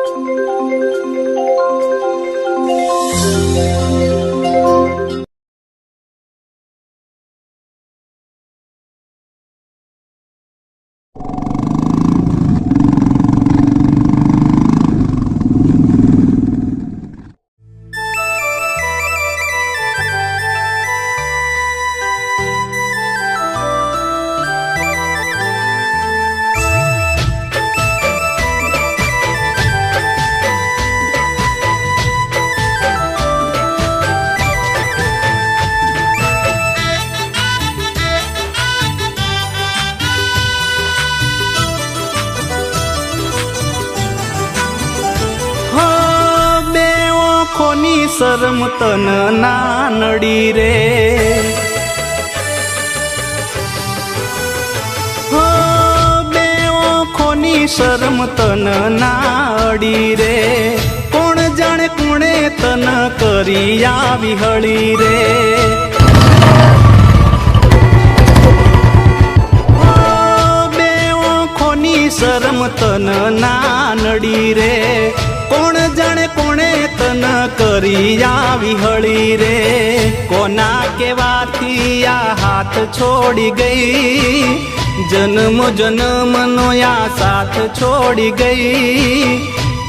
હો ઓખોની શરમ તન નાનડી રે? બે ઓખોની શરમ તન નાડી રે? કોણ જાણે કોણે તન કરી આવી હળી રે? શરમ તન નાનડી રે? કોણ કરી આવી હળી રે. કોના કેવાથી આ હાથ છોડી ગઈ? જન્મ જન્મનો આ સાથ છોડી ગઈ.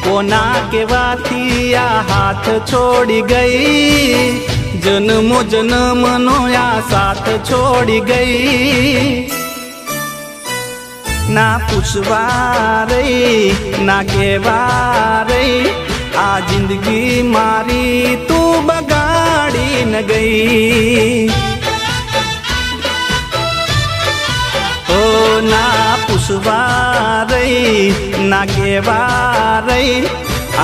કોના કેવાથી આ હાથ છોડી ગઈ? જન્મો જન્મનો આ સાથ છોડી ગઈ. ના પૂછવા રે ના કહેવા જિંદગી મારી તું બગાડી ન ગઈ. ઓ ના પૂછવા રહી, ના કહેવા રહી,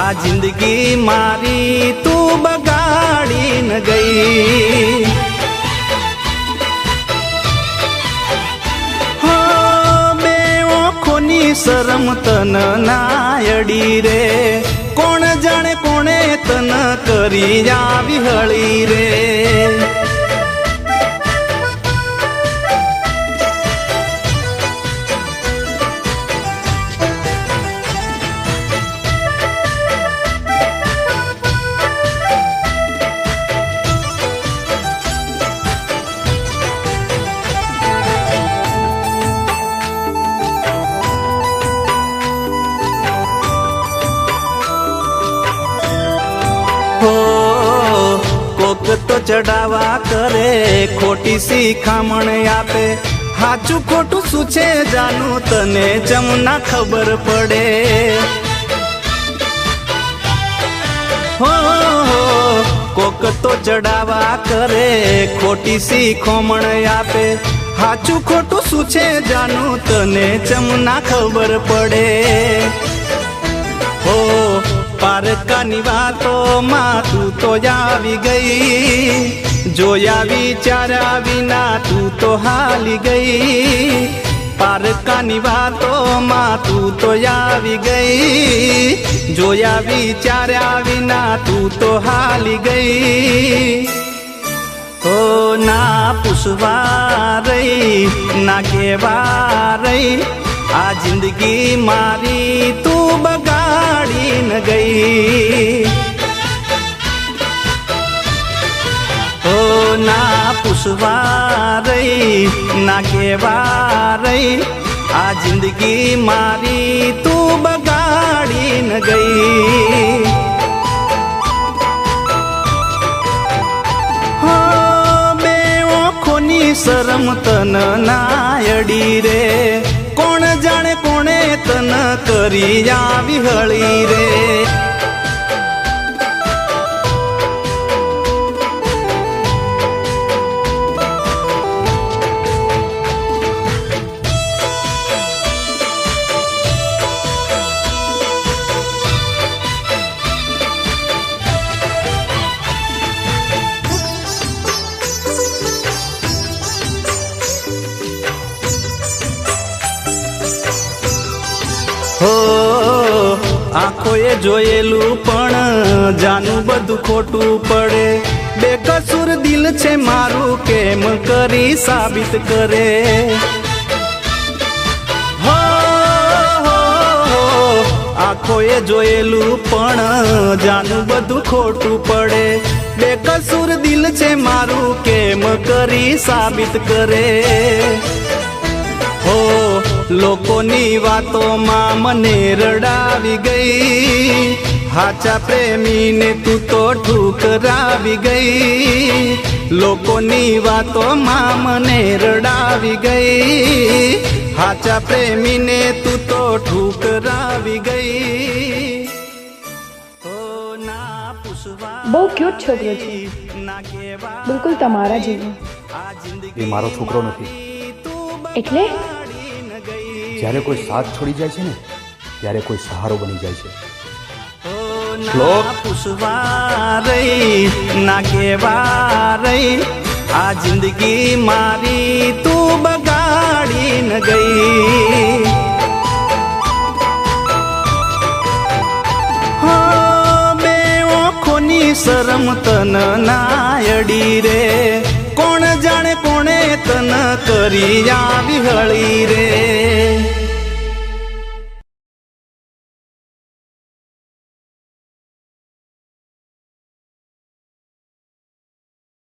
આ જિંદગી મારી તું બગાડી ન ગઈ. શરમ તન નાયડી રે. કોણ જાણે કોણે તન કરી આવી હળી રે? ચડાવા કરે, ખોટી શીખામણ આપે. હાચું ખોટું શું છે જાનું તને જમના ખબર પડે. હો કોક તો ચડાવા કરે, ખોટી શીખોમણ આપે. હાચું ખોટું શું છે જાનું તને જમના ખબર પડે. હો પારકાની વાતોમાં તું તો આવી ગઈ જોયા વિચાર્યા વિના તું તો હાલી ગઈ પારકાની વાતોમાં તું તો આવી ગઈ જોયા વિચાર્યા વિના તું તો હાલી ગઈ ઓ ના પૂછવા રહી ના કહેવા રહી આ જિંદગી મારી તું બગાડી પૂછવા રહી ના કહેવા રહી આ જિંદગી મારી તું બગાડી ન ગઈ. હો, બે ઓખોની શરમ તન નાયડી રે, કોણ જાણે કોણે તન કરી આવી હળી રે. આંખોએ જોયેલું પણ જાનું બધું ખોટું પડે. બેકસૂર દિલ છે મારું, કેમ કરી સાબિત કરે? આંખોએ જોયેલું પણ જાનું બધું ખોટું પડે. બેકસૂર દિલ છે મારું, કેમ કરી સાબિત કરે? લોકોની વાતોમાં મને રડાવી ગઈ. હાચા પ્રેમીને તું તો ઠુકરાવી ગઈ. લોકોની વાતોમાં મને રડાવી ગઈ. હાચા પ્રેમીને તું તો ઠુકરાવી ગઈ. ઓ ના પૂછવા બહુ ક્યુટ છોકરો છે. બિલકુલ તમારા જેવો. એ મારો છોકરો નથી. એટલે? જ્યારે કોઈ સાથ છોડી જાય છે ને, ત્યારે કોઈ સહારો બની જાય છે. આ જિંદગી મારી તું બગાડી ન ગઈ બે ઓખોની શરમ તન નાયડી રે, કોણ જાણે કોણે તન કરી આવી હળી રે.